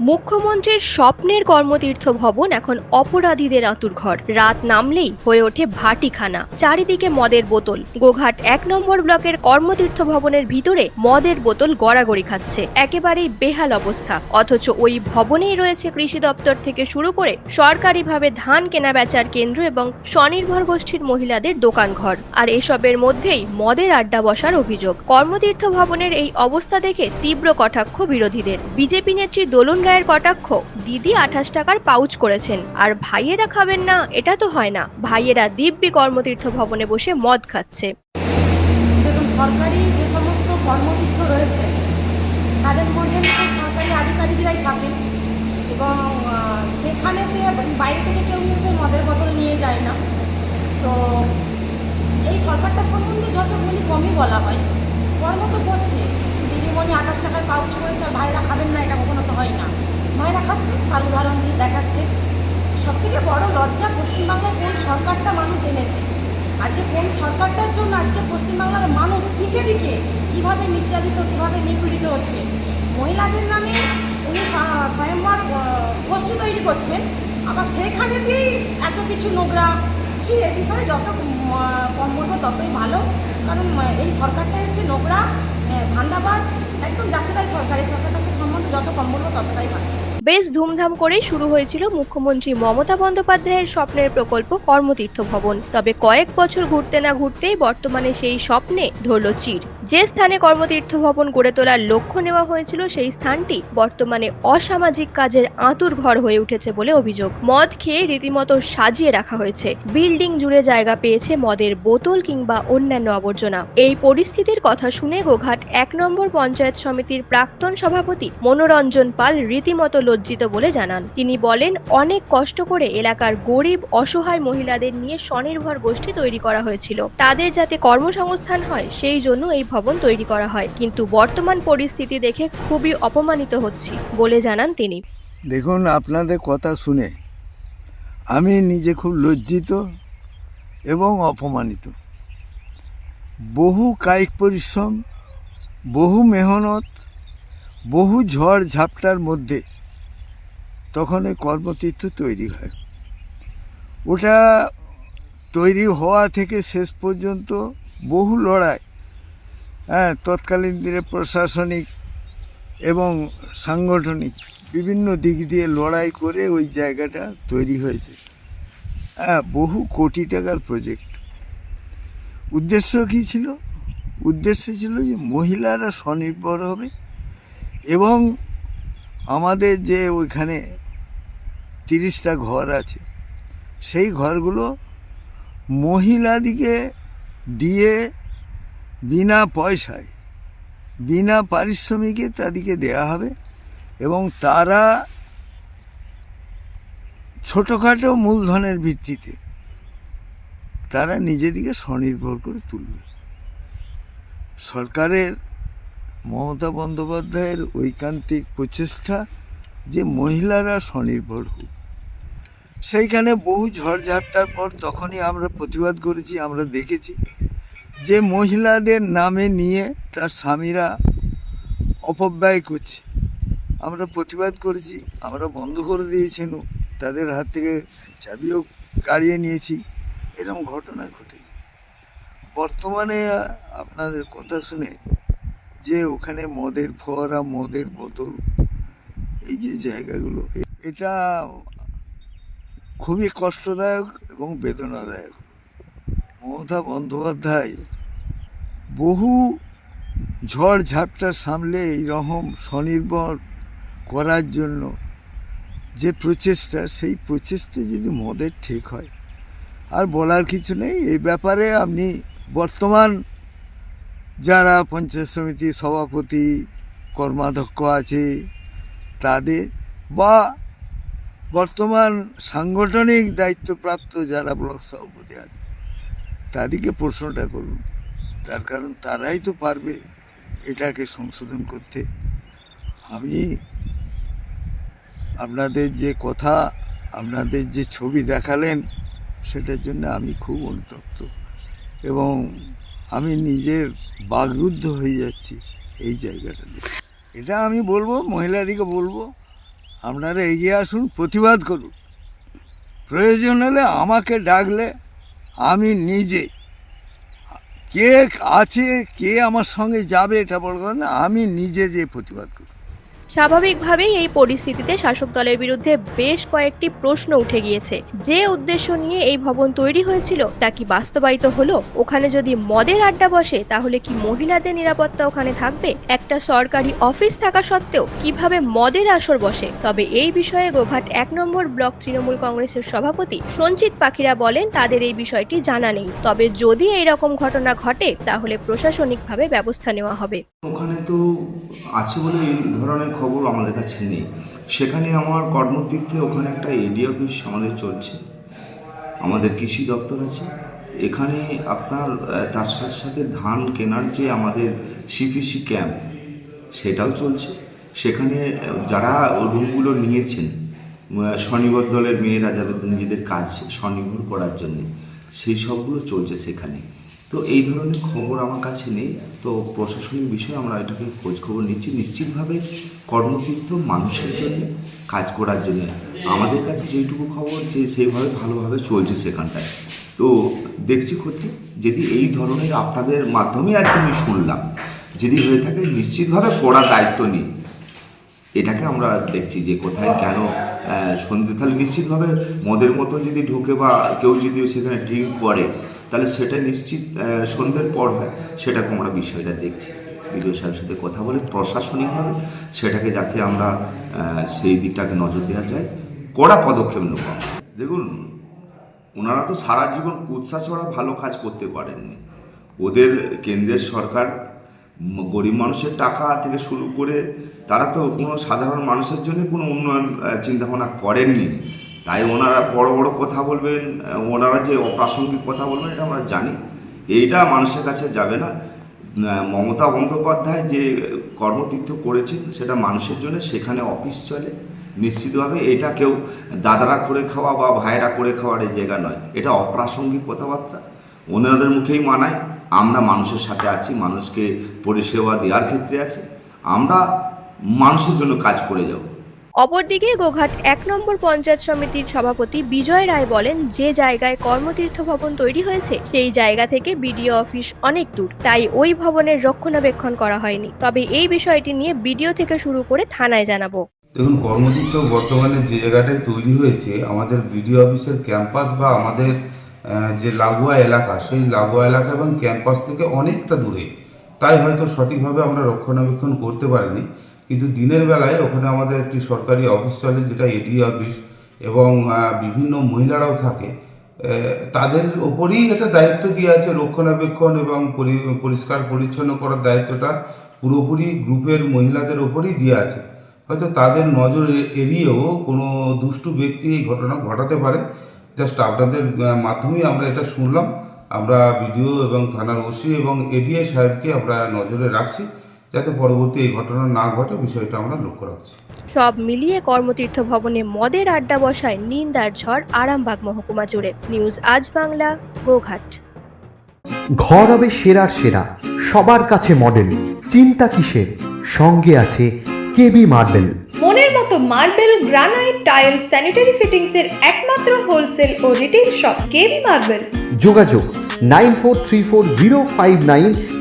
মুখ্যমন্ত্রীর স্বপ্নের কর্মতীর্থ ভবন এখন অপরাধীদের আঁতুর ঘর। রাত নামলেই হয়ে ওঠে ভাটিখানা। চারিদিকে মদের বোতল। গোঘাট এক নম্বর ব্লকের কর্মতীর্থ ভবনের ভিতরে মদের বোতল গড়াগড়ি খাচ্ছে। একেবারেই বেহাল অবস্থা। অথচ ওই ভবনেই রয়েছে কৃষি দপ্তর থেকে শুরু করে সরকারিভাবে ধান কেনা বেচার কেন্দ্র এবং স্বনির্ভর গোষ্ঠীর মহিলাদের দোকানঘর আর এসবের মধ্যেই মদের আড্ডা বসার অভিযোগ। কর্মতীর্থ ভবনের এই অবস্থা দেখে তীব্র কটাক্ষ বিরোধীদের। বিজেপি নেত্রী দোলন রায়ের কটাক্ষ। দিদি আঠাশ টাকার পাউচ করেছেন। আর ভাইয়েরা খাবেন না, এটা তো হয় না। ভাইয়েরা দিব্যি কর্মতীর্থ ভবনে বসে মদ খাচ্ছে। দেখুন, সরকারি যে সমস্ত কর্মতীর্থ রয়েছে, তাদের মধ্যে সরকারি আধিকারিকরাই থাকেন। এবং সেখানেতে বাইরে থেকে কেউ নিশ্চয়ই মদের বোতল নিয়ে যায় না। তো, এই সরকারটা সম্বন্ধে যত বলি কমই বলা হয়, কর্ম তো করছে দিদিমণি আঠাশ টাকার পাউচ করেছে আর ভাইরা খাবেন না, এটা কখনো তো হয় না। ভাইরা খাচ্ছে, তার উদাহরণ দিয়ে দেখাচ্ছে। সবথেকে বড় লজ্জা পশ্চিমবাংলায় কোন সরকারটা মানুষ এনেছে? আজকে কোন সরকারটার জন্য আজকে পশ্চিমবাংলার মানুষ দিকে দিকে কীভাবে নির্যাতিত, কীভাবে নিপীড়িত হচ্ছে? মহিলাদের নামে উনি স্ব- স্বয়ংবর গোষ্ঠী তৈরি করছেন, আবার সেখানে দিয়েই এত কিছু নোংরা। ছি, এ বিষয়ে যত কম বলব ততই ভালো। কারণ এই সরকারটাই হচ্ছে নোংরা ধান্দাবাজ একদম যাচ্ছে তাই সরকার সরকারটা সম্বন্ধে যত কম বলব ততটাই ভালো। বেশ ধুমধাম করেই শুরু হয়েছিল মুখ্যমন্ত্রী মমতা বন্দ্যোপাধ্যায়ের স্বপ্নের প্রকল্প কর্মতীর্থ ভবন। তবে কয়েক বছর ঘুরতে না ঘুরতেই বর্তমানে সেই স্বপ্নে ধরল চির। যে স্থানে কর্মতীর্থ ভবন গড়ে তোলার লক্ষ্য নেওয়া হয়েছিল, সেই স্থানটি বর্তমানে অসামাজিক কাজের আঁতুর ঘর হয়ে উঠেছে বলে অভিযোগ। মদ খেয়ে রীতিমতো সাজিয়ে রাখা হয়েছে। বিল্ডিং জুড়ে জায়গা পেয়েছে মদের বোতল কিংবা অন্যান্য আবর্জনা। এই পরিস্থিতির কথা শুনে গোঘাট এক নম্বর পঞ্চায়েত সমিতির প্রাক্তন সভাপতি মনোরঞ্জন পাল রীতিমতো লজ্জিত বলে জানান। তিনি বলেন, অনেক কষ্ট করে এলাকার গরিব, অসহায় মহিলাদের নিয়ে স্বনির্ভর গোষ্ঠী তৈরি করা হয়েছিল। তাদের যাতে কর্মসংস্থান হয়, সেই জন্য এই ভবন তৈরি করা হয়। কিন্তু বর্তমান পরিস্থিতি দেখে খুবই অপমানিত হচ্ছি বলে জানান তিনি। দেখুন, আপনাদের কথা শুনে আমি নিজে খুব লজ্জিত এবং অপমানিত। বহু কায়িক পরিশ্রম, বহু মেহনত, বহু ঝড় ঝাপটার মধ্যে তখন এই কর্মতীর্থ তৈরি হয়। ওটা তৈরি হওয়া থেকে শেষ পর্যন্ত বহু লড়াই হ্যাঁ তৎকালীন দিনে প্রশাসনিক এবং সাংগঠনিক বিভিন্ন দিক দিয়ে লড়াই করে ওই জায়গাটা তৈরি হয়েছে। হ্যাঁ বহু কোটি টাকার প্রজেক্ট। উদ্দেশ্য কী ছিল? উদ্দেশ্য ছিল যে মহিলারা স্বনির্ভর হবে এবং আমাদের যে ওইখানে তিরিশটা ঘর আছে, সেই ঘরগুলো মহিলাদিকে দিয়ে বিনা পয়সায়, বিনা পারিশ্রমিকে তাদেরকে দেয়া হবে এবং তারা ছোটোখাটো মূলধনের ভিত্তিতে তারা নিজেদিকে স্বনির্ভর করে তুলবে। সরকারের মমতা বন্দ্যোপাধ্যায়ের ঐকান্তিক প্রচেষ্টা যে মহিলারা স্বনির্ভর হোক। সেইখানে বহু ঝড়ঝাপটার পর তখনই আমরা প্রতিবাদ করেছি, আমরা দেখেছি যে মহিলাদের নামে নিয়ে তার স্বামীরা অপব্যয় করছে। আমরা প্রতিবাদ করেছি, আমরা বন্ধ করে দিয়েছেন তাদের হাত থেকে চাবিও কাড়িয়ে নিয়েছি। এরকম ঘটনা ঘটেছে। বর্তমানে আপনাদের কথা শুনে যে ওখানে মদের ফোয়ারা, মদের বোতল, এই যে জায়গাগুলো এটা খুবই কষ্টদায়ক এবং বেদনাদায়ক। মমতা বন্দ্যোপাধ্যায় বহু ঝড় ঝাপটা সামলে এই রকম স্বনির্ভর করার জন্য যে প্রচেষ্টা, সেই প্রচেষ্টা যদি মদের ঠিক হয়। আর বলার কিছু নেই, এই ব্যাপারে আপনি বর্তমান যারা পঞ্চায়েত সমিতির সভাপতি, কর্মাধ্যক্ষ আছে, তাদের বা বর্তমান সাংগঠনিক দায়িত্বপ্রাপ্ত যারা ব্লক সভাপতি আছে, তাদেরকে প্রশ্নটা করুন। তার কারণ তারাই তো পারবে এটাকে সংশোধন করতে। আমি আপনাদের যে কথা, আপনাদের যে ছবি দেখালেন, সেটার জন্য আমি খুব অনুতপ্ত। এবং আমি নিজে বাগরুদ্ধ হয়ে যাচ্ছি এই জায়গাটা দিয়ে। এটা আমি বলব মহিলাদেরকে বলব, আপনারা এগিয়ে আসুন, প্রতিবাদ করুন। প্রয়োজন হলে আমাকে ডাকলে আমি নিজে। কে আছে, কে আমার সঙ্গে যাবে, এটা বড় কথা না, আমি নিজে যে প্রতিবাদ করব স্বাভাবিকভাবেই এই পরিস্থিতিতে শাসক দলের বিরুদ্ধে বেশ কয়েকটি প্রশ্ন উঠে গিয়েছে। যে উদ্দেশ্য নিয়ে এই ভবন তৈরি হয়েছিল, তা কি বাস্তবায়িত হলো? ওখানে যদি মদের আড্ডা বসে, তাহলে কি মহিলাদের নিরাপত্তা ওখানে থাকবে? একটা সরকারি অফিস থাকা সত্ত্বেও কীভাবে মদের আসর বসে? তবে এই বিষয়ে গোঘাট এক নম্বর ব্লক তৃণমূল কংগ্রেসের সভাপতি সঞ্চিত পাখিরা বলেন, তাদের এই বিষয়টি জানা নেই। তবে যদি এই রকম ঘটনা ঘটে, তাহলে প্রশাসনিকভাবে ব্যবস্থা নেওয়া হবে। ওখানে তো আছে বলে এই ধরনের খবর আমাদের কাছে নেই। সেখানে আমার কর্মতীর্থে ওখানে একটা এডি অফিস আমাদের চলছে। আমাদের কৃষি দপ্তর আছে। এখানে আপনার তার সাথে সাথে ধান কেনার যে আমাদের সিপিসি ক্যাম্প সেটাও চলছে। সেখানে যারা রুমগুলো নিয়েছেন স্বনির্ভর দলের মেয়েরা, যাদের নিজেদের কাজ স্বনির্ভর করার জন্য, সেই সবগুলো চলছে সেখানে। তো এই ধরনের খবর আমার কাছে নেই। তো প্রশাসনিক বিষয়ে আমরা এটাকে খোঁজখবর নিচ্ছি। নিশ্চিতভাবে কর্মক্ষেত্র মানুষের জন্য, কাজ করার জন্য। আমাদের কাছে যেইটুকু খবর যে সেইভাবে ভালোভাবে চলছে সেখানটায়। তো দেখছি ক্ষতি যদি এই ধরনের আপনাদের মাধ্যমে আজকে আমি শুনলাম, যদি হয়ে থাকে নিশ্চিতভাবে কড়া দায়িত্ব নিই। এটাকে আমরা দেখছি যে কোথায় কেন সন্ধে তাহলে নিশ্চিতভাবে মদের মতো যদি ঢোকে বা কেউ যদি সেখানে ড্রিঙ্ক করে তাহলে সেটা নিশ্চিত সন্ধ্যের পর হয়। সেটাকে আমরা বিষয়টা দেখছি। বিডিও সাহেবের সাথে কথা বলে প্রশাসনিকভাবে সেটাকে যাতে আমরা সেই দিকটাকে নজর দেওয়া যায়। কড়া পদক্ষেপ নেব দেখুন, ওনারা তো সারা জীবন কুৎসা ছড়া ভালো কাজ করতে পারেননি। ওদের কেন্দ্রের সরকার গরিব মানুষের টাকা থেকে শুরু করে তারা তো কোনো সাধারণ মানুষের জন্য কোনো উন্নয়ন চিন্তাভাবনা করেননি। তাই ওনারা বড় বড় কথা বলবেন ওনারা যে অপ্রাসঙ্গিক কথা বলবেন এটা আমরা জানি। এইটা মানুষের কাছে যাবে না। মমতা বন্দ্যোপাধ্যায় যে কর্মতীর্থ করেছেন, সেটা মানুষের জন্য, সেখানে অফিস চলে। নিশ্চিতভাবে এটা কেউ দাদারা করে খাওয়া বা ভাইরা করে খাওয়ার এই জায়গা নয়। এটা অপ্রাসঙ্গিক কথাবার্তা। ওনাদের মুখেই মানায়, আমরা মানুষের সাথে আছি, মানুষকে পরিষেবা দেওয়ার ক্ষেত্রে আছি। আমরা মানুষের জন্য কাজ করে যাব। অপরদিকে গোঘাট এক নম্বর পঞ্চায়েত সমিতির সভাপতি বিজয় রায় বলেন, যে জায়গায় কর্মতীর্থ ভবন তৈরি হয়েছে, সেই জায়গা থেকে বিডিও অফিস অনেক দূর। তাই ওই ভবনের রক্ষণাবেক্ষণ করা হয়নি। তবে এই বিষয়টি নিয়ে বিডিও থেকে শুরু করে থানায় জানাব। দেখুন, কর্মতীর্থ বর্তমানে যে জায়গাটায় তৈরি হয়েছে, আমাদের বিডিও অফিসের ক্যাম্পাস বা আমাদের যে লাগোয়া এলাকা, সেই লাগোয়া এলাকা এবং ক্যাম্পাস থেকে অনেকটা দূরে। তাই হয়তো সঠিকভাবে আমরা রক্ষণাবেক্ষণ করতে পারিনি। কিন্তু দিনের বেলায় ওখানে আমাদের একটি সরকারি অফিস চলে, যেটা এডি অফিস, এবং বিভিন্ন মহিলারাও থাকে। তাদের ওপরেই এটা দায়িত্ব দিয়ে আছে রক্ষণাবেক্ষণ এবং পরি- পরিষ্কার পরিচ্ছন্ন করার দায়িত্বটা পুরোপুরি গ্রুপের মহিলাদের ওপরেই দিয়ে আছে। হয়তো তাদের নজর এড়িয়েও কোনো দুষ্টু ব্যক্তি এই ঘটনা ঘটাতে পারে। জাস্ট আপনাদের মাধ্যমেই আমরা এটা শুনলাম। আমরা বিডিও এবং থানার ওসি এবং এডিএ সাহেবকে আমরা নজরে রাখছি। যাতে পরবর্তী এই ঘটনা না ঘটে বিষয়টা আমরা লক্ষ্য রাখছি। সব মিলিয়ে কর্মতীর্থ ভবনে মদের আড্ডা বসায় নিন্দার ঝড় আরামবাগ মহকুমা জুড়ে। নিউজ আজ বাংলা গোঘাট। ঘর হবে সেরার সেরা সবার কাছে মডেল চিন্তা কিসের? সঙ্গে আছে কেবি মার্বেল মনের মতো marble granite tile sanitary fittings এর একমাত্র হোলসেল ও রিটেল শপ কেবি মার্বেল যোগাযোগ nine four three four zero five nine